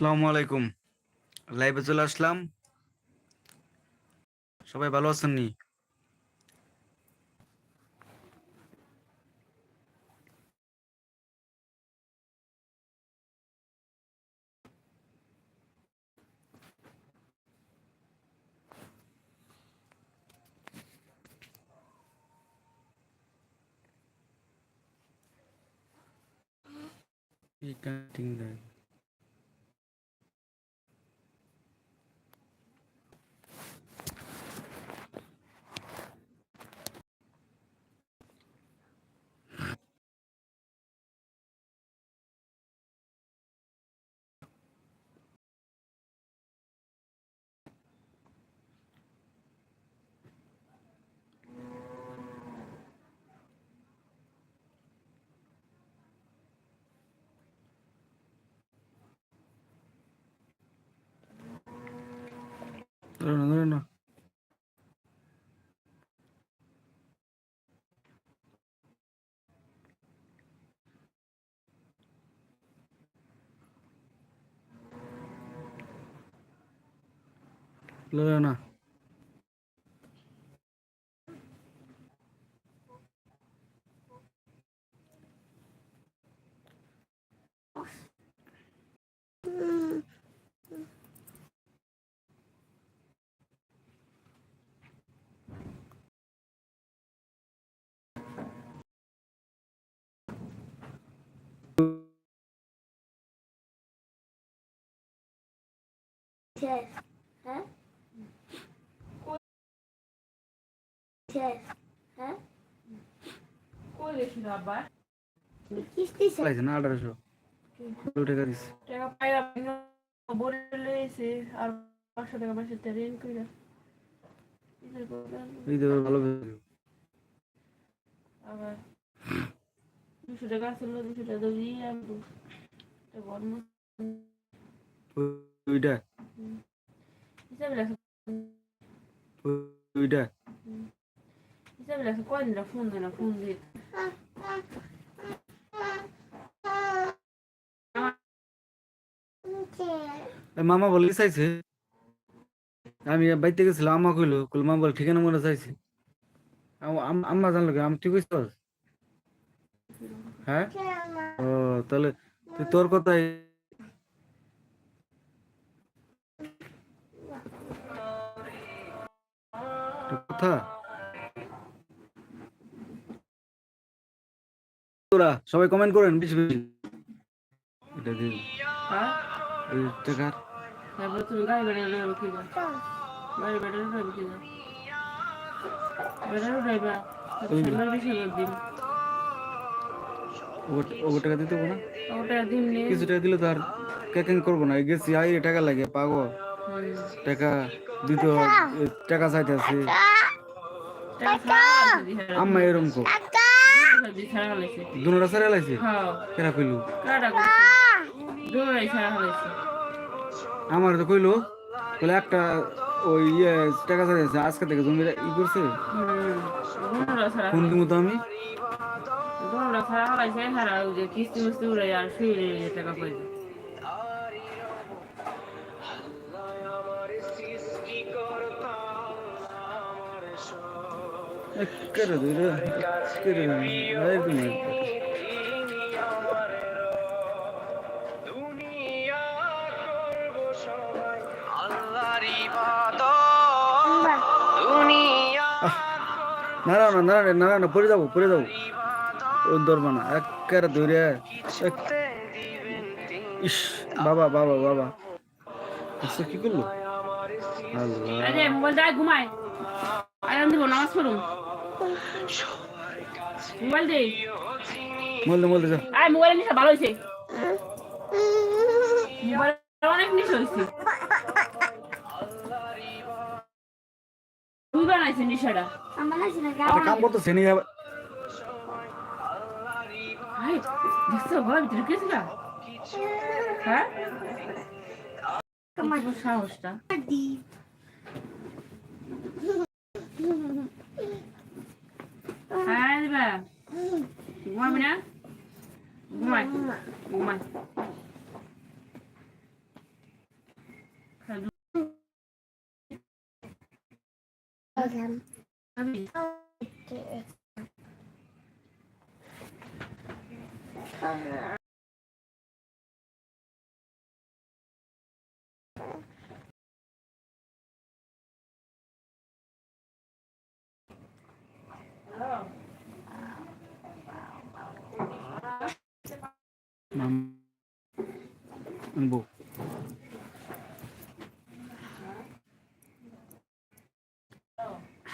আসসালামু আলাইকুম। লাইভে চলে আসলাম। সবাই ভালো আছেন নি? এই কাটিং দেয় ধরো না ধরো না ধরো না Yes. Huh? কই গেছিল আবার কিস্তি না আঠারোশো। টাকা দিচ্ছে টাকা পাইলাম বলে লইছে আর পাঁচশো টাকা পাঁচশো টাকা ঋণ কইরা। এই দেবে ভালো আবার দুশো টাকা ছিল দুশো টাকা দিয়ে আমি গরম ওইটা। ওইটা। ফোন মামা বলে চাইছে? আমি বাইতে গেছিলাম আমা কইলো কইলো মামা বলে ঠিকানা মনে চাইছে। আম- আম- আম্মা জানলো কি? আমি ঠিক হইছ হ্যাঁ? ও তাহলে তোর কথাই কথা? তোরা সবাই কমেন্ট করেন বেশি বেশি। এটা দিন হ্যাঁ? টাকার তারপর তুমি গাড়ি বেড়ে নেবে কি না গাড়ি বেড়ে নেবে কি না বেড়ে নেবে ছেলের বেশি দিন ওগো- ওগো টাকা দিতে হবে না? ওটা দিন কিছু টাকা দিলে তো আর ক্যাকিং করব না। গেছি আই টাকা লাগে পাগো টাকা দিতে টাকা চাইতে আছে। আম্মা এরকম কো। দুনোটা সারে লাইছে? কেরা কইলো? আমার তো কইলো বলে একটা ওই ইয়ে টাকা চাইছে আজকে থেকে জমি ই করছে। ফোন দিব তো আমি। কিস্তি মিস্তি উড়ে আর শুয়ে টাকা পয়সা করে দে রে করে দে আই তুমি না না না না না না না পড়ে যাব পড়ে যাব ধরবো না একেবারে ধরে ইস বাবা বাবা বাবা। আচ্ছা কি করল আল্লাহ ঘুমাই আরাম দিব, নামাজ পড়ুম। মোবাইল দে। বলতে বলতে যা। আয় মোবাইল নিশা ভালো হয়েছে। মোবাইল অনেক নিশা হয়েছে। তুই বানাইছে নিশাটা? আমার আছে না কাম করতেছে নি আয় দেখছ ঘরের ভিতরে গেছিল হ্যাঁ? তোমার সাহসটা। দি হ্যাঁ দিবা ঘুমাবি না ঘুমাই ঘুমাই আমি মাম আনব।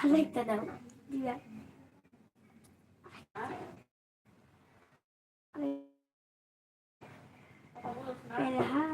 আরেকটা দাও। দিবা আরে হাই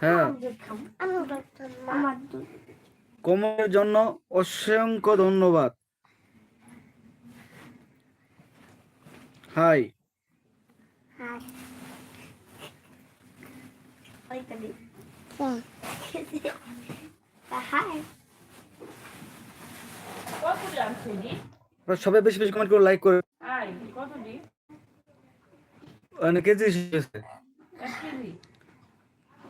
হ্যাঁ। জন্য অসংখ্য ধন্যবাদ। হাই। সবাই বেশি বেশি কমেন্ট করে লাইক করে কত মানে কেজি।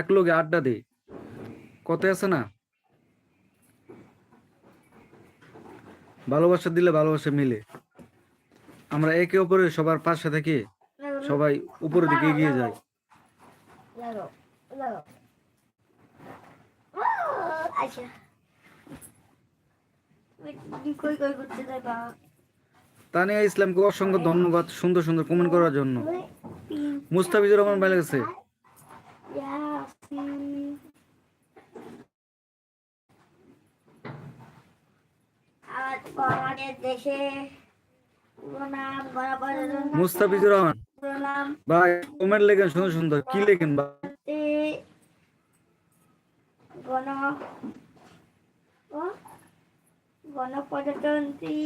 এক লোকে আড্ডা দেই। কত আছে না? ভালোবাসা দিলে ভালোবাসা মিলে। আমরা একে অপরের সবার পাশে থেকে, সবাই উপরের দিকে এগিয়ে যাই তানিয়া ইসলামকে অসংখ্য ধন্যবাদ সুন্দর সুন্দর কমেন্ট করার জন্য। মুস্তাফিজুর রহমান ভাই গেছে ইয়াসিন আর আমাদের দেশে মুস্তাফিজুর রহমান। ভাই কমেন্ট লেখেন সুন্দর সুন্দর। কি লেখেন ভাই? গণ গণপ্রজাতন্ত্রী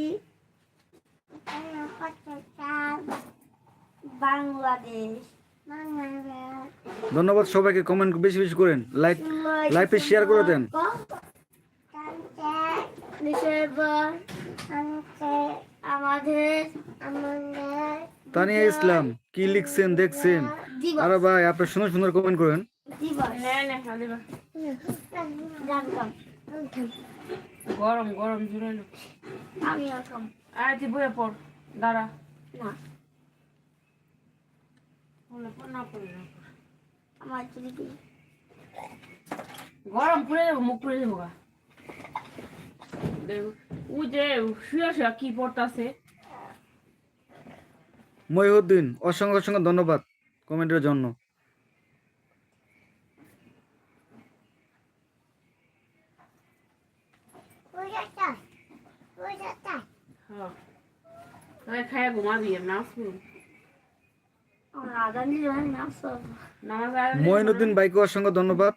বাংলাদেশ বাংলাদেশ। ধন্যবাদ সবাইকে কমেন্ট বেশি বেশি করেন লাইক লাইভে শেয়ার করে দেন। তানিয়া ইসলাম, কি লিখছেন, দেখছেন? আরে ভাই, আপনার সুন্দর সুন্দর কমেন্ট করেন। গরম গরম জুড়াইলো আমি তুই বইয়ে পড়, দাঁড়া। না না পড়ে না আমার যদি গরম পুড়ে যাব মুখ পুড়ে যাব গা। ও যে শুয়ে শুয়ে কি পড়তাছে। মহিউদ্দিন অসংখ্য অসংখ্য ধন্যবাদ কমেন্টের জন্য। খাইয়া ঘুমাবি না মঈনুদ্দিন ভাইকে অসংখ্য ধন্যবাদ।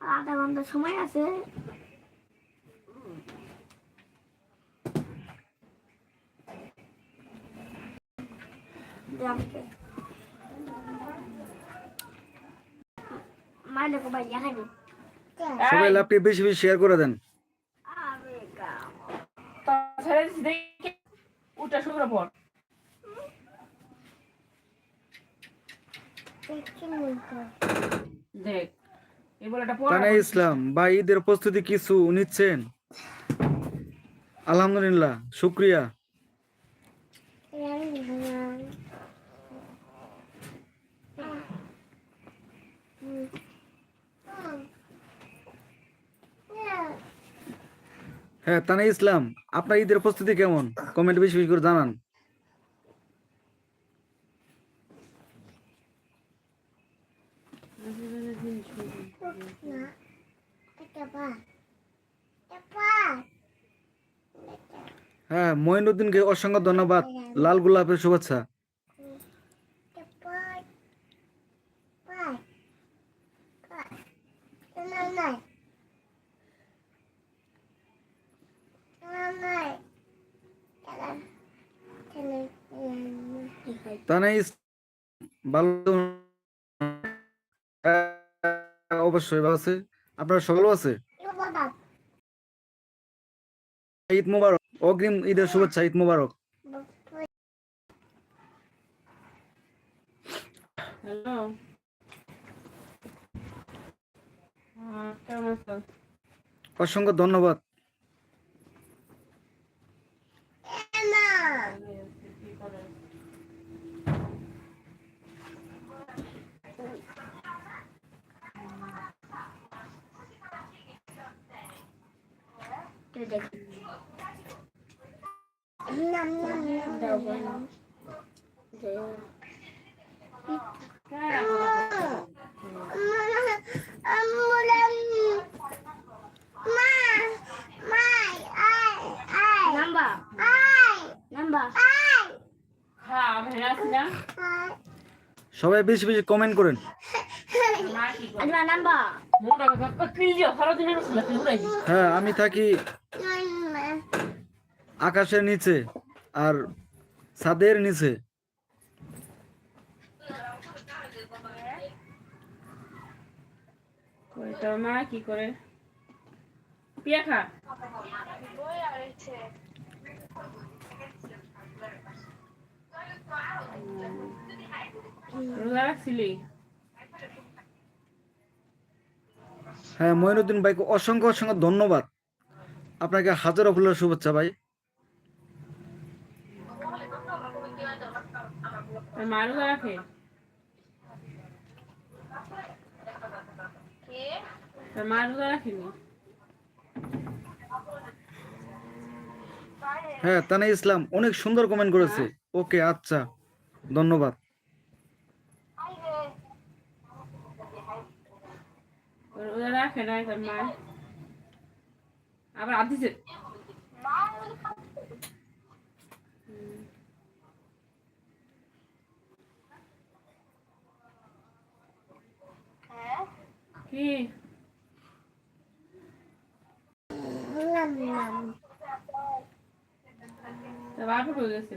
আধা ঘণ্টা সময় আছে। সবাই লাভটি বেশি বেশি শেয়ার করে দেন। উঠা শুরু করে পড় দেখছি মুখটা ইসলাম বা ঈদের প্রস্তুতি কিছু নিচ্ছেন? আলহামদুলিল্লাহ, শুক্রিয়া। হ্যাঁ তানা ইসলাম, আপনার ঈদের প্রস্তুতি কেমন? কমেন্ট বেশি বেশি করে জানান না এটা পা এটা পা হ্যাঁ মঈনুদ্দিনকে অসংখ্য ধন্যবাদ। লাল গোলাপের শুভেচ্ছা। ভালো হ্যাঁ, অবশ্যই ভালো আছে। আপনার সকল আছে? ঈদ মুবারক অগ্রিম ঈদের শুভেচ্ছা ঈদ মুবারক। হ্যালো। হ্যাঁ অসংখ্য ধন্যবাদ না কি করে নাম নাম নাম দাও নাম Number. Number. হ্যাঁ আমি আছি না সবাই বেশি বেশি কমেন্ট করেন। হ্যাঁ আমি থাকি আকাশের নিচে আর ছাদের নিচে। মা কি করে? পিয়া খা। রোজা রাখছিলি? হ্যাঁ মঈনুদ্দিন ভাইকে অসংখ্য অসংখ্য ধন্যবাদ। আপনাকে হাজারো ফুলের শুভেচ্ছা ভাই। হ্যাঁ তানা ইসলাম অনেক সুন্দর কমেন্ট করেছে। ওকে আচ্ছা ধন্যবাদ। রোজা রাখে না তোর মা আবার কি? nam. তোর বাপে কই গেছে?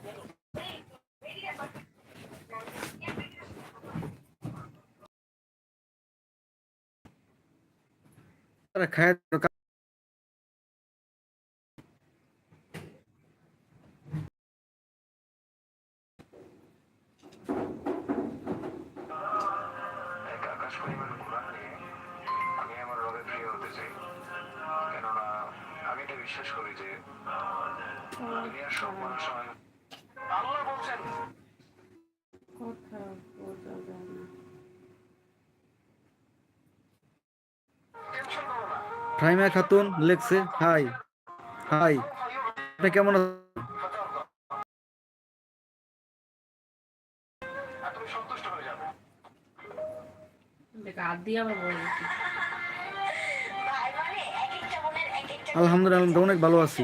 হ্যাঁ। তারা খায় এক না ফাইমা খাতুন লেখছে হাই হাই আপনি কেমন আছেন? আলহামদুলিল্লাহ অনেক ভালো আছি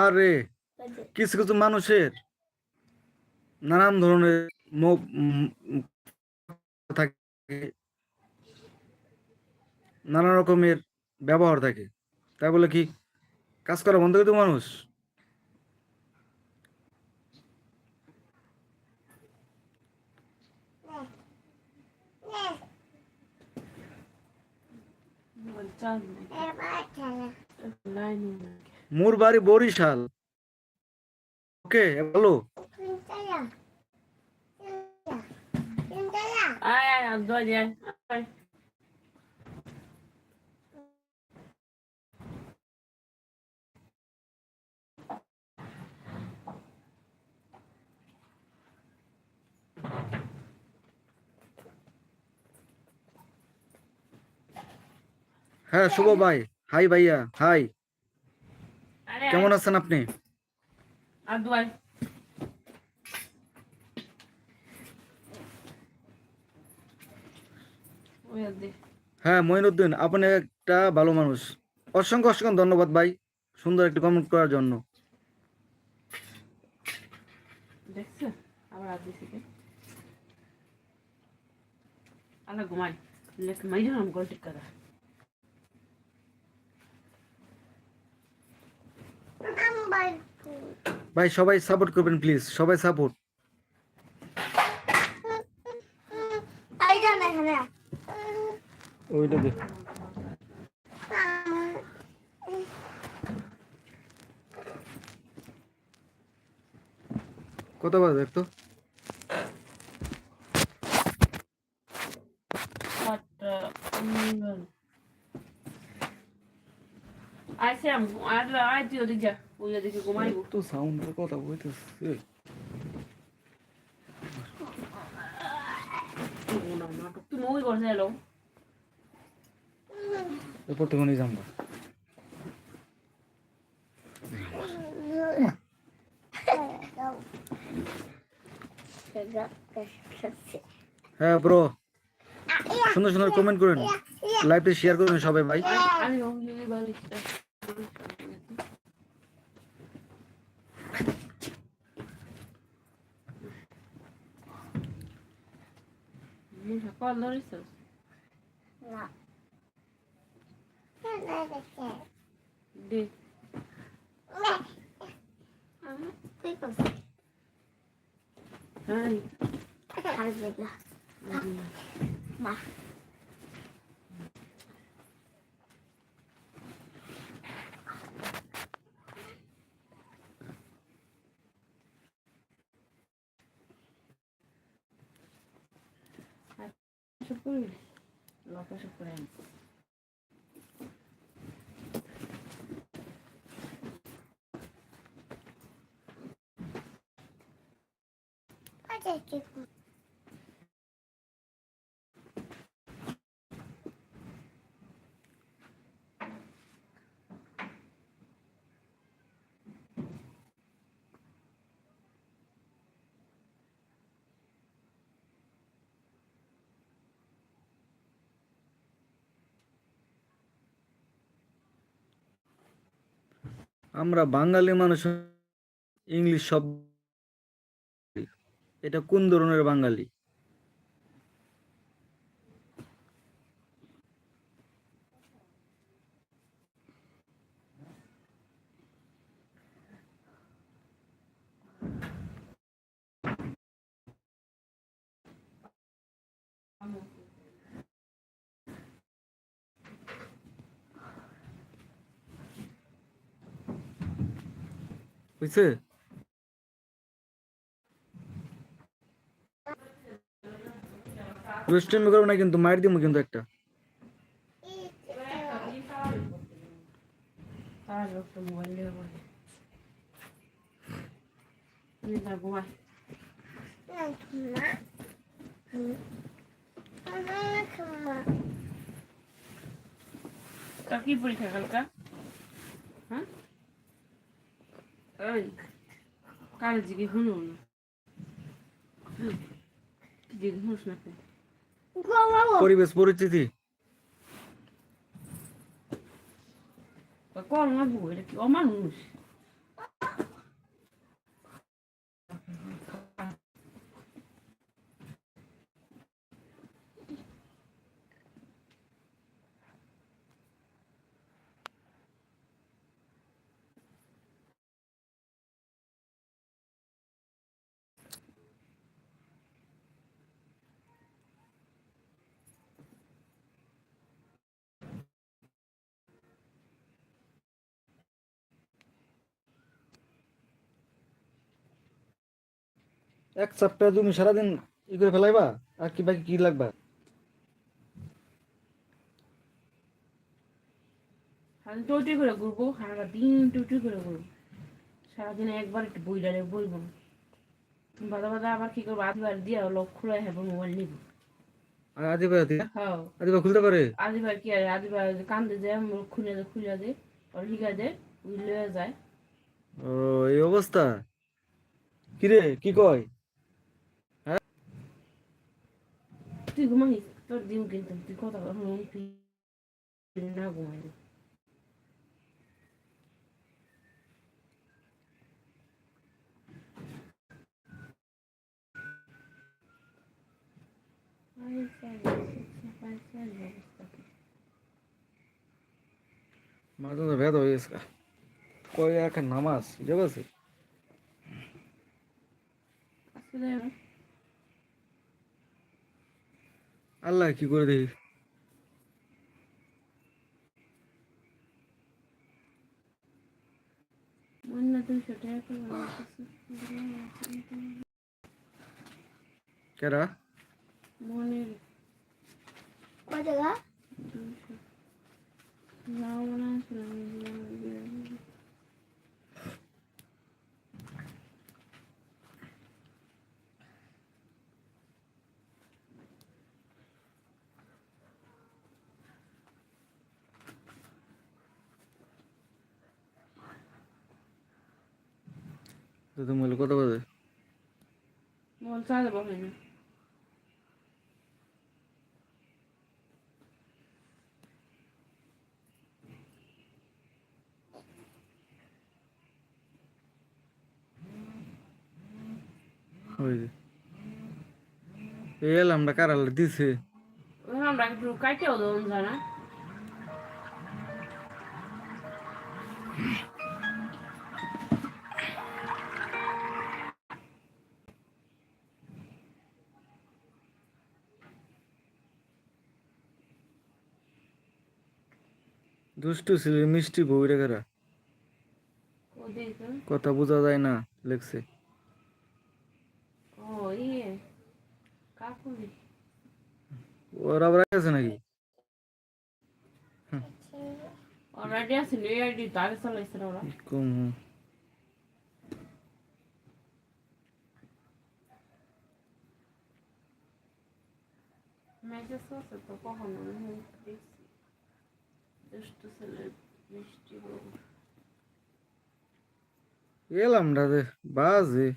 আরে কিছু কিছু মানুষের নানান ধরনের থাকে। নানা রকমের ব্যবহার থাকে। তাই বলে কি, কাজ করা বন্ধ করে মানুষ? মোর বাড়ি বরিশাল। ওকে, বলো। আয় আয়। আয়। হ্যাঁ শুভ ভাই। হাই ভাইয়া হাই কেমন আছেন আপনি? হ্যাঁ মঈনুদ্দিন আপনি একটা ভালো মানুষ। অসংখ্য অসংখ্য ধন্যবাদ ভাই সুন্দর একটি কমেন্ট করার জন্য। আবার ঘুমাই লেখ মাই জানাম গোল ঠিক করা ভাই সবাই সাপোর্ট করবেন প্লিজ সবাই সাপোর্ট ওইটা দেখ কত বাজে দেখ তো? আইসে আম আর ওদিক যা। ওই ঘুমাইবো তো কথা বলতেছে এলো এরপর হ্যাঁ ব্রো সুন্দর সুন্দর কমেন্ট করেন। লাইভে শেয়ার করবেন সবাই ভাই। বাড়ি কল ধরিস না দে হ্যাঁ মা করবি লকা সব করে আনি আচ্ছা ঠিক আমরা বাঙালি মানুষ ইংলিশ শব্দ এটা কোন ধরনের বাঙালি? বুঝছে ওয়েস্টার্ন করব না কিন্তু মার দিব কিন্তু একটা। কি পরীক্ষা কালকা? হ্যাঁ? ওই কাল জিগে শুনো না। জিগে শুনিস না কেন? পরিবেশ পরিস্থিতি। কল না এটা কি অমানুষ? এক সপ্তাহ তুমি সারাদিন ই করে ফেলাইবা আর কি বাকি কি লাগবা? টুটি করে ঘুরবো সারা দিন টুটি করে ঘুরবো। সারাদিনে একবার একটু বই ডালে বইব। বাদা বাদা আবার কি করব? আদিবার দিয়া রায় হ্যাঁ মোবাইল নিব। আর আদিবা হ্যাঁ। আদিবা খুলতে পারে? আদিবার কি আর আদিবার কান্দে যায় খুলে দেয় খুলে দেয় আর দেয় ওই লয়ে যায়। ও এই অবস্থা? কিরে কি কয়? তুই ঘুমাইস তোর দিন কিন্তু তুই কথা হুম তুই না ঘুমাই মাথা তো ভেদ হয়ে গেছে কয় একটা নামাজ বুঝতে পারছি আসলে আল্লাহ কি করে দেখি মনে দুশো টাকা করে কেরা মনের কয় টাকা দুশো যাও মনে আসলে তো তুমি বলে কত বাজে? বল চা দেবো হয় না ওই যে। এই এলামটা কার আল্লাহ দিছে? আমরা একটু কাটেও দেবো জানা দুষ্টু ছিল মিষ্টি বউরে কারা ওদিকে কথা বোঝা যায় না লেখছে। ও ইয়ে কাকুলি। ওর আবার আছে নাকি? অলরেডি আছে এই আইডি তারে চালাইছে না ওরা। কম মেসেজ করছে তো কখনো আমি দেখছি। দুষ্ট ছেলে মিষ্টি বউ বাজে।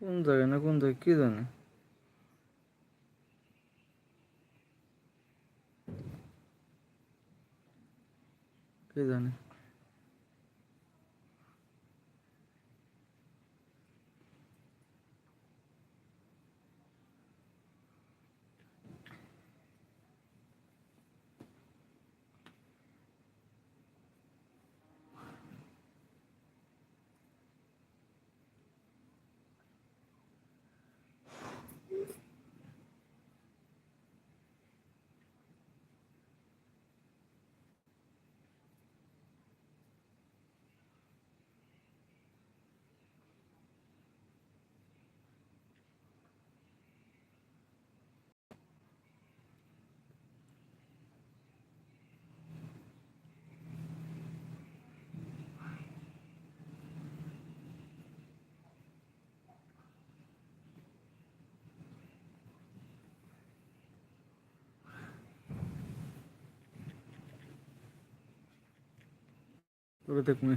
কোন জায়গায় না কোন জায়গায় কি জানে? কে জানে? ওরে দেখুন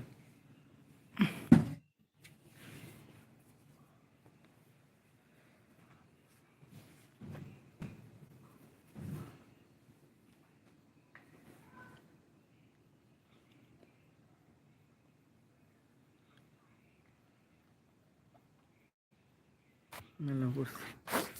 মেলা করছি